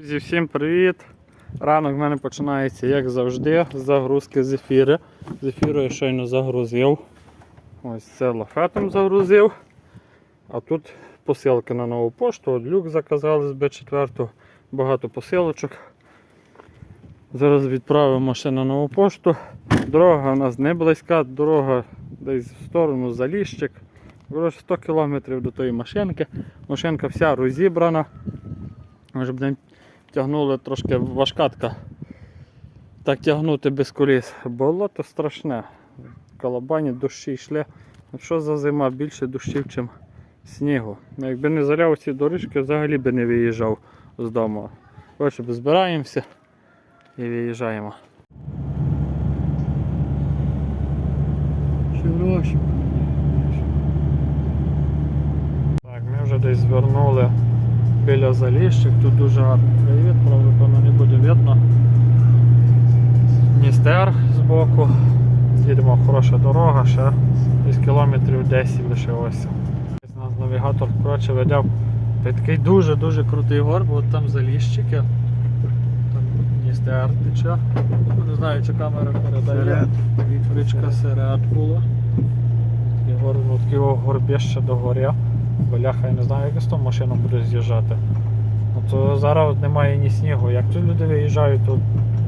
Друзі, всім привіт! Ранок в мене починається, як завжди, з загрузки зефіри. Зефіру я щойно загрузив. Ось це лафетом загрузив. А тут посилки на нову пошту. От люк заказали з Б4, багато посилочок. Зараз відправимо ще на нову пошту. Дорога у нас не близька, дорога десь в сторону Заліщик. Коротше, 100 км до тої машинки. Машинка вся розібрана. Може будемо тягнули трошки важкатка. Так тягнути без коліс. Болото страшне. Калабані дощі йшли. Що за зима? Більше дощів, ніж снігу. Ну, Якби не заляв ці доріжки, взагалі би не виїжджав з дому. Коротше, збираємося і виїжджаємо. Так, ми вже десь звернули біля заліщик. Тут дуже гарний краєвид, правда, певно не буде видно. Дністер збоку. Їдемо хороша дорога, ще десь кілометрів 10 лишилося. Ось Нас навігатор коротше, веде такий дуже-дуже крутий горб, от там заліщики. Там Дністер тече. Не знаю, чи камера передає. Річка Серед була. Такий гор, ну, о, до горя. Бляха, я не знаю, як з того машину буду з'їжджати. Ну, то зараз немає ні снігу. Як тут люди виїжджають, то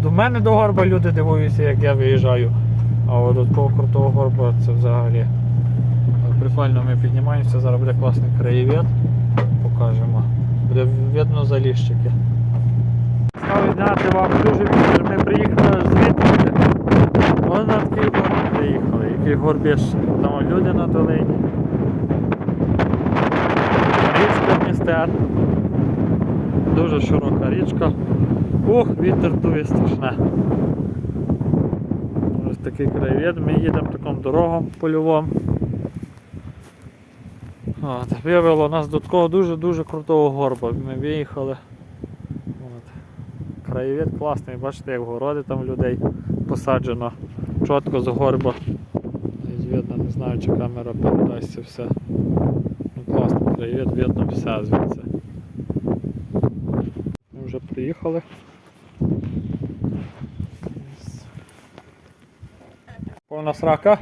до мене до горба люди дивуються, як я виїжджаю. А от до такого крутого горба це взагалі. Прикольно ми піднімаємося, зараз буде класний краєвид. Покажемо. Буде видно заліщики. Став зняти вам дуже вітер. Ми приїхали звідти. Ось на такий горб приїхали, який горбіще. Там люди на долині. Річка Дністер. Дуже широка річка. Ух, вітер дує страшне. Ось такий краєвид. Ми їдемо таким дорогом польовим. От, вивело нас до такого дуже-дуже крутого горба. Ми виїхали. От. Краєвид класний, бачите, як городи там людей посаджено чітко з горба. Видно, не знаю, чи камера передасть це все. Ну, краєвид, видно все звідси. Ми вже приїхали. Повна срака.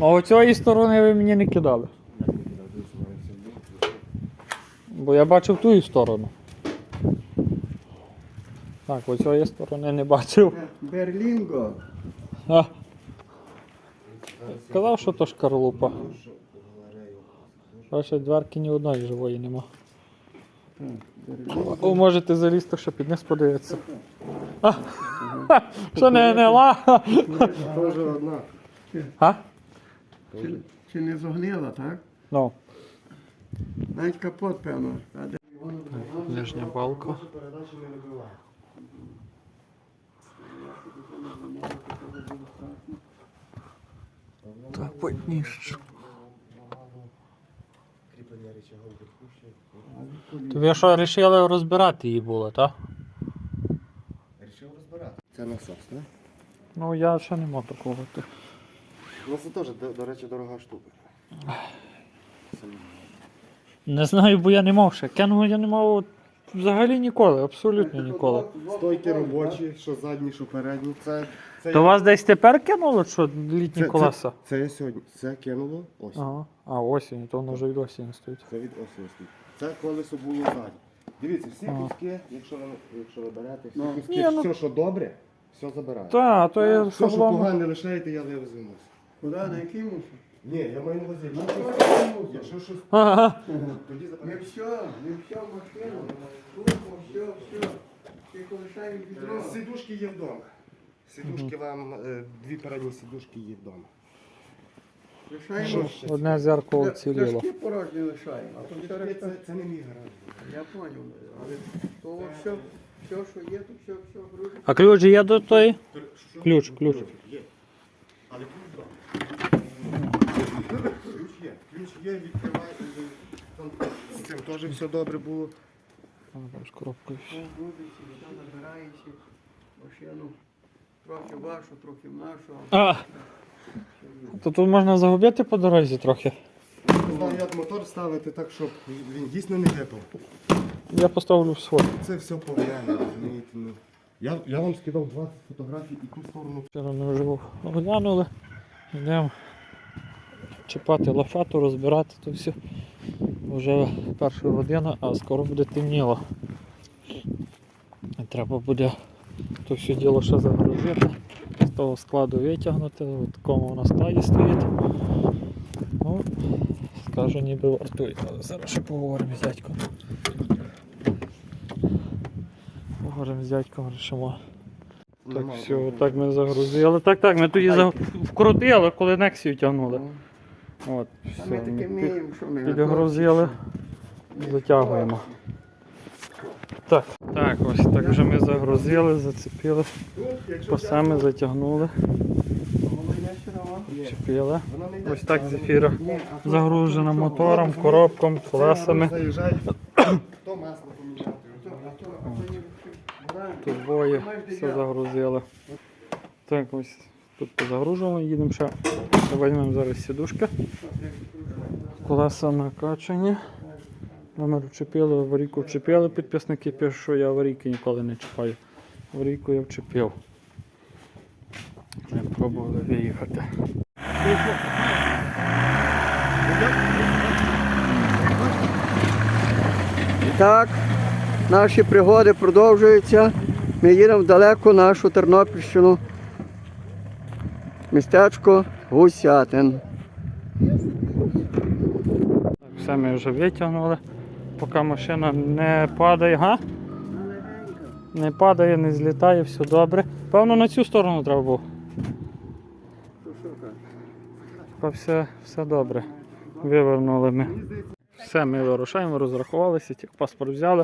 А оцієї сторони ви мені не кидали. Бо я бачив ту сторону. Так, оцієї сторони не бачив. Берлінго. А. Казав, що то шкарлупа. Бачите, дверки ні одної живої нема. О, можете залізти, що під низ подивитися. А, Що не гнила? Теж одна. А? Чи, чи не зогнила, так? Ну, Навіть капот, певно. А де- нижня балка. Так, подніж. То ви що, вирішили розбирати її було, так? Рішив розбирати. Це насос, так? Ну я ще не можу такого. Ну це теж, до, до речі, дорога штука. Не знаю, бо я не мав ще. Кенгу я не мав от взагалі ніколи, абсолютно ніколи. Стойки робочі, що задні, що передні. Це, це, То вас десь тепер кинуло, що літні це, колеса? Це, це я сьогодні. Це кинуло ось. Ага. А осінь, то воно вже від осені стоїть. Це від осені стоїть. Це колесо було ззаді. Дивіться, всі Ага. куски, якщо ви, якщо ви берете, всі Ну. куски, Ні, ну- все, що добре, все забираєте. Та, то є Все, що шаблон. погане лишаєте, я не вивезу. Куди, на який мусор? Ні, я маю на увазі, Ну, якщо щось- який якщо щось, Ага. тоді Не забираєте. все, не все в машину. Тільки лишаємо відро. Сидушки є вдома. Сидушки вам, е, дві передні сидушки є вдома. Лишаємо. Що? Одне зеркало вціліло. Пляшки порожні лишаємо. А то все Це, решта. це, це не мій гараж. Я поняв. Але то все, все, що є, то все, все грузить. А ключ є до тої? Ключ, ключ. Є. Але ключ вдома. Ключ є. Ключ є, відкриваєте. Там з цим теж все добре було. Там з коробкою. Грузиться, все набирається. Машину трохи вашу, трохи нашу. А, то тут можна загубити по дорозі трохи. Не знаю, як мотор ставити так, щоб він дійсно не випав. Я поставлю в свой. Це все пов'яне, розумієте. Ну, я, я вам скидав 20 фотографій і ту сторону. Вчора не вживу. Оглянули. Йдемо чіпати лопату, розбирати то все. Вже перша година, а скоро буде темніло. І треба буде то все діло ще загрузити, з того складу витягнути, в такому воно складі стоїть. Ну, скажу, ніби вартує. Але зараз ще поговоримо з дядьком. Поговоримо з дядьком, рішимо. Так, все, так ми загрузили. Так, так, ми тоді за... вкрутили, коли нексію тягнули. От, все, ми таке вміємо, що ми підгрузили, затягуємо. Так, так, ось так вже ми загрузили, зацепили, по саме затягнули, чіпили. Ось так зефіра загружена мотором, коробком, колесами. Турбої, все загрузили. Так, ось тут позагружено, їдемо ще. Візьмемо зараз сідушки. Колеса накачані. Номер вчепили, аварійку вчепили. Підписники пишуть, що я аварійки ніколи не чіпаю. Аварійку я вчепив. Ми пробували виїхати. Так, наші пригоди продовжуються. Ми їдемо в далеку нашу Тернопільщину. Містечко Гусятин. Все ми вже витягнули. Поки машина не падає, га? Не падає, не злітає, все добре. Певно, на цю сторону треба було. Та все, все добре. Вивернули ми. Все, ми вирушаємо, розрахувалися, паспорт взяли.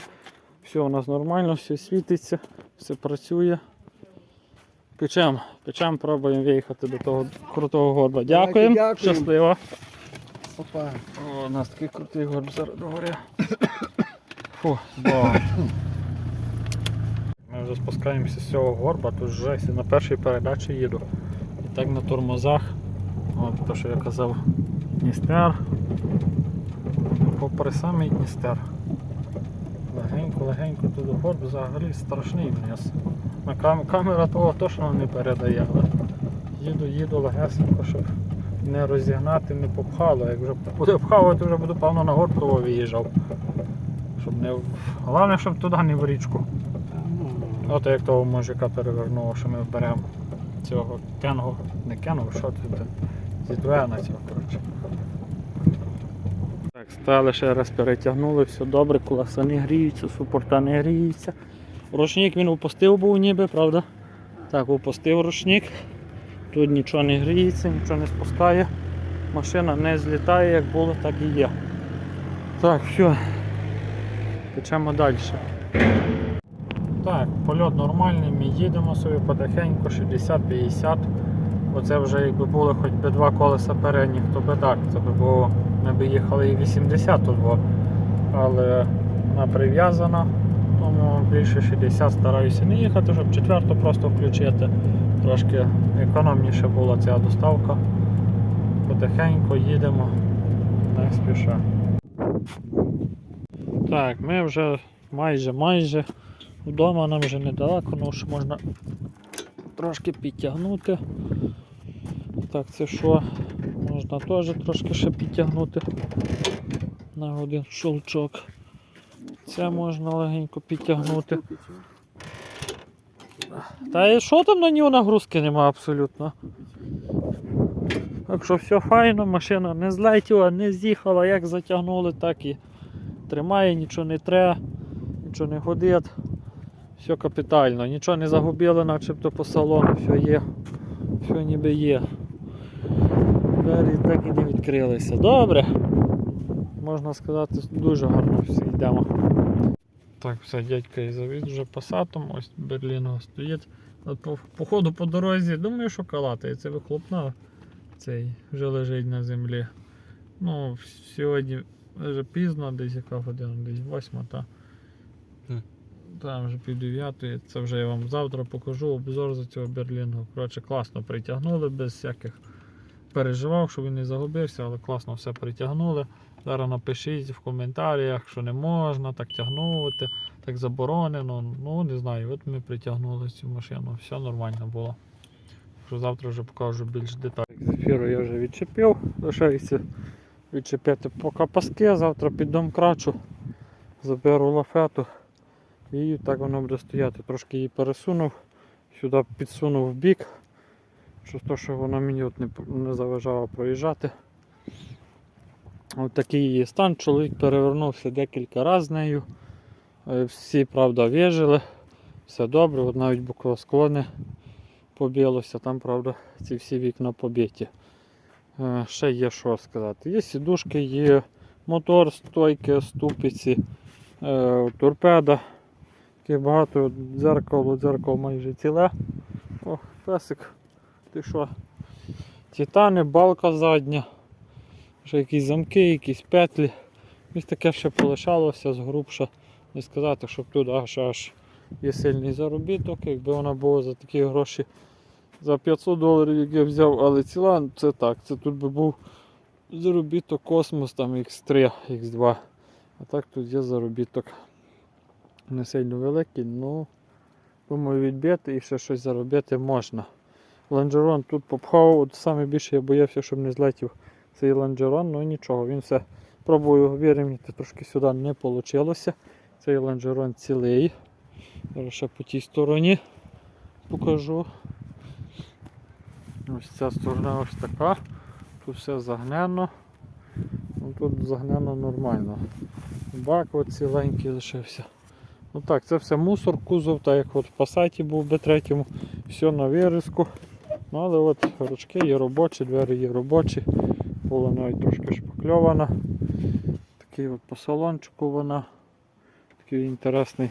Все у нас нормально, все світиться, все працює. Печем, печем, пробуємо виїхати до того крутого горба. Дякуємо. дякуємо. Щасливо. Опа. О, у нас такий крутий горб зараз догорі. Фу, Богом. Ми вже спускаємося з цього горба, тут вже на першій передачі їду. І так на тормозах. От те, що я казав, Дністер. Попри самий Дністер. Легенько, легенько тут горб взагалі страшний вниз. Камера того точно не передає, але їду, їду легесенько, щоб не розігнати, не попхало. Як вже буде пхало, то вже буду певно на Гортово виїжджав. Щоб не Головне, щоб туди не в річку. От як того мужика перевернуло, що ми беремо цього кенгу, не кенгу, що це зідвена цього, коротше. Так, стали ще раз перетягнули, все добре, колеса не гріються, супорта не гріються. Ручник він упустив був ніби, правда? Так, упустив ручник. Тут нічого не гріється, нічого не спускає. Машина не злітає, як було, так і є. Так, все. Печемо далі. Так, польот нормальний, ми їдемо собі потихеньку, 60-50. Оце вже якби були хоч би два колеса передніх, то би так, це би було, ми б їхали і 80 тут було. Але вона прив'язана, тому більше 60 стараюся не їхати, щоб четверту просто включити. Трошки економніше була ця доставка. Потихеньку їдемо, не спіша. Так, ми вже майже майже вдома нам вже недалеко, ну що можна трошки підтягнути. Так, це що? Можна теж трошки ще підтягнути на один шолчок. Це можна легенько підтягнути. Та і що там на нього нагрузки нема абсолютно. Так що все файно, машина не злетіла, не з'їхала, як затягнули, так і тримає, нічого не треба, нічого не ходить. Все капітально, нічого не загубили, начебто по салону, все є, все ніби є. Двері так і не відкрилися. Добре. Можна сказати, дуже гарно всі йдемо. Так, все, дядька і завіз вже пасатом, ось Берліно стоїть. По, по ходу по дорозі, думаю, що калатає. Це вихлопна цей вже лежить на землі. Ну, сьогодні вже пізно, десь яка година, десь восьма, та. Там вже пів дев'ятої. Це вже я вам завтра покажу обзор за цього Берлінгу. Коротше, класно притягнули без всяких переживав, щоб він не загубився, але класно все притягнули. Зараз напишіть в коментарях, що не можна так тягнути, так заборонено. Ну не знаю, от ми притягнули цю машину, все нормально було. Що завтра вже покажу більш детально. Зефіру я вже відчепив, лишається відчепити поки паски, завтра під дом крачу, заберу лафету і так воно буде стояти. Трошки її пересунув, сюди підсунув в бік, що то, що вона мені от не, заважала проїжджати. Ось такий її стан. Чоловік перевернувся декілька разів з нею. Е, Всі, правда, вижили, все добре, от навіть скло побілося, там, правда, ці всі вікна побиті. Е, Ще є що сказати. Є сідушки, є мотор, стойки, ступиці, е, торпеда. Таке багато дзеркало, дзеркало майже ціле. О, песик. Ти що? Титани, балка задня. Ще якісь замки, якісь петлі. Ось таке ще полишалося згрубше. Не сказати, щоб тут аж аж є сильний заробіток. Якби вона була за такі гроші за 500 доларів, як я взяв, але ціла, це так. Це тут би був заробіток космос, там X3, X2. А так тут є заробіток не сильно великий, ну думаю відбити і ще щось заробити можна. Ланжерон тут попхав, от саме я боявся, щоб не злетів цей ланжерон, ну нічого, він все пробую вирівняти, трошки сюди не вийшло. Цей ланжерон цілий. Зараз ще по тій стороні покажу. Ось ця сторона ось така. Тут все загнено. Ну, тут загнено нормально. Бак ціленький лишився. Ну так, це все мусор, кузов, так як от в Passat був B3, все на вирізку. Ну, але от ручки є робочі, двері є робочі, була навіть трошки шпакльована. Такий от по салончику вона. Такий інтересний,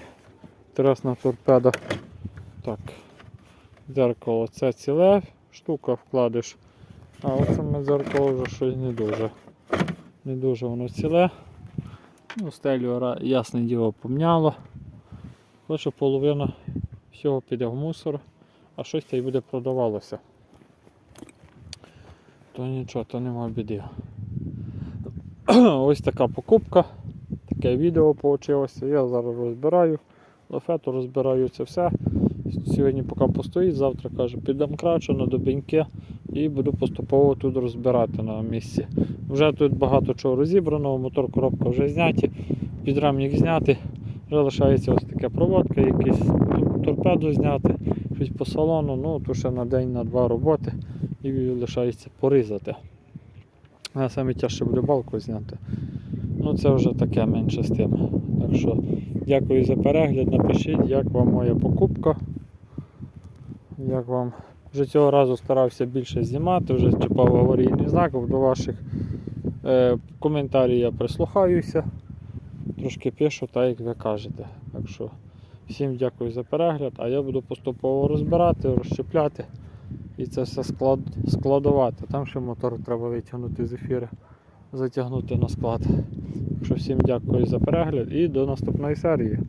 інтересна торпеда. Так, дзеркало це ціле, штука вкладеш. А от саме дзеркало вже щось не дуже. Не дуже воно ціле. Ну, стелю ясне діло помняло. Хоче половина всього піде в мусор, а щось та й буде продавалося. То нічого, то нема біди. Ось така покупка, таке відео вийшло. Я зараз розбираю, лафету розбираю це все. Сьогодні поки постоїть, завтра каже, піддам крачу на добіньки і буду поступово тут розбирати на місці. Вже тут багато чого розібрано, мотор коробка вже зняті, підрамник зняти. Вже лишається ось така проводка, якийсь торпеду зняти, щось по салону, ну то ще на день, на два роботи і лишається порізати. А саме тяжче буде балку зняти. Ну це вже таке менше з тим. Так що дякую за перегляд. Напишіть, як вам моя покупка. Як вам вже цього разу старався більше знімати, вже чіпав аварійний знак до ваших е, коментарів я прислухаюся. Трошки пишу, так як ви кажете. Так що всім дякую за перегляд, а я буду поступово розбирати, розщепляти і це все склад, складувати. Там ще мотор треба витягнути з ефіру, затягнути на склад. Так що всім дякую за перегляд і до наступної серії.